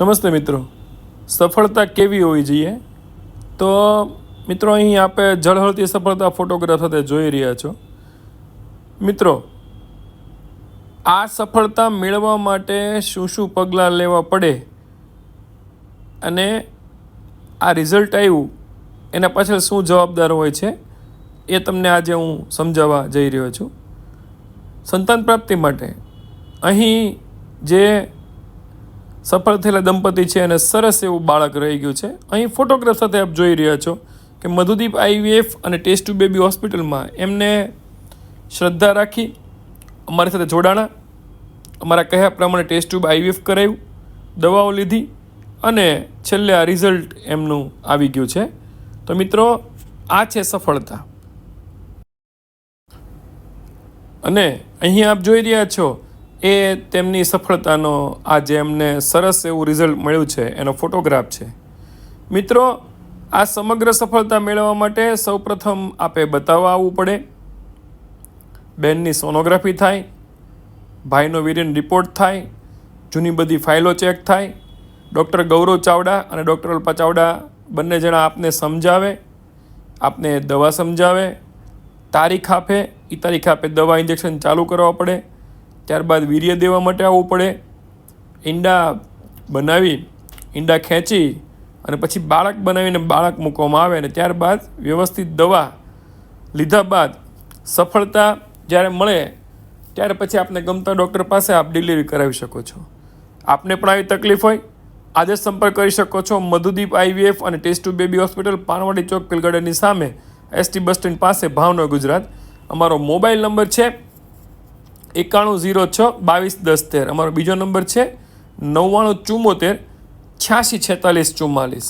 નમસ્તે મિત્રો. સફળતા કેવી હોવી જોઈએ? તો મિત્રો અહીં આપણે જળહળતી સફળતા ફોટોગ્રાફ સાથે જોઈ રહ્યા છો. મિત્રો, આ સફળતા મેળવવા માટે શું શું પગલાં લેવા પડે? અને આ રિઝલ્ટ આવ્યું, એના પાછળ શું જવાબદાર હોય છે? એ તમને આજે હું સમજાવવા જઈ રહ્યો છું. સંતાન પ્રાપ્તિ માટે અહીં જે સફળ થયેલા દંપતી છે અને સરસ એવું બાળક રહી ગયું છે. અહીં ફોટોગ્રાફ સાથે આપ જોઈ રહ્યા છો કે મધુદીપ આઈવીએફ અને ટેસ્ટ ટુ બેબી હોસ્પિટલમાં એમને શ્રદ્ધા રાખી, અમારી સાથે જોડાણા, અમારા કહ્યા પ્રમાણે ટેસ્ટ ટ્યુબ આઈવીએફ કરાવ્યું દવાઓ લીધી અને છેલ્લે આ રિઝલ્ટ એમનું આવી ગયું છે. તો મિત્રો, આ છે સફળતા. અને અહીં આપ જોઈ રહ્યા છો એ તેમની સફળતાનો આ જે એમને સરસ એવું રિઝલ્ટ મળ્યું છે. એનો ફોટોગ્રાફ છે. મિત્રો, આ સમગ્ર સફળતા મેળવવા માટે સૌપ્રથમ આપે બતાવવા આવવું પડે. બેનની સોનોગ્રાફી થાય. ભાઈનો વિરેન રિપોર્ટ થાય. જૂની બધી ફાઇલો ચેક થાય. ડૉક્ટર ગૌરવ ચાવડા અને ડૉક્ટર અલ્પા ચાવડા બંને જણા આપને સમજાવે. આપને દવા સમજાવે. તારીખ આપે. એ તારીખ આપે દવા ઇન્જેક્શન ચાલુ કરવા પડે. ત્યારબાદ વીર્ય દેવા માટે આવવું પડે. ઈંડા બનાવી, ઈંડા ખેંચી અને પછી બાળક બનાવીને બાળક મૂકવામાં આવે અને ત્યારબાદ વ્યવસ્થિત દવા લીધા બાદ સફળતા જ્યારે મળે, ત્યારે પછી આપને ગમતા ડૉક્ટર પાસે આપ ડિલિવરી કરાવી શકો છો. આપને પણ આવી તકલીફ હોય, આજે સંપર્ક કરી શકો છો. મધુદીપ આઈવીએફ અને test tube baby hospital, Panwadi Chowk pill સામે, એસટી બસ સ્ટેન્ડ પાસે, ભાવનગર, ગુજરાત. અમારો મોબાઈલ નંબર છે એકાણું ઝીરો છ બાવીસ દસ તેર. અમારો બીજો નંબર છે નવ્વાણું ચુમ્મોતેર છ્યાસી છેતાલીસ ચુમ્માલીસ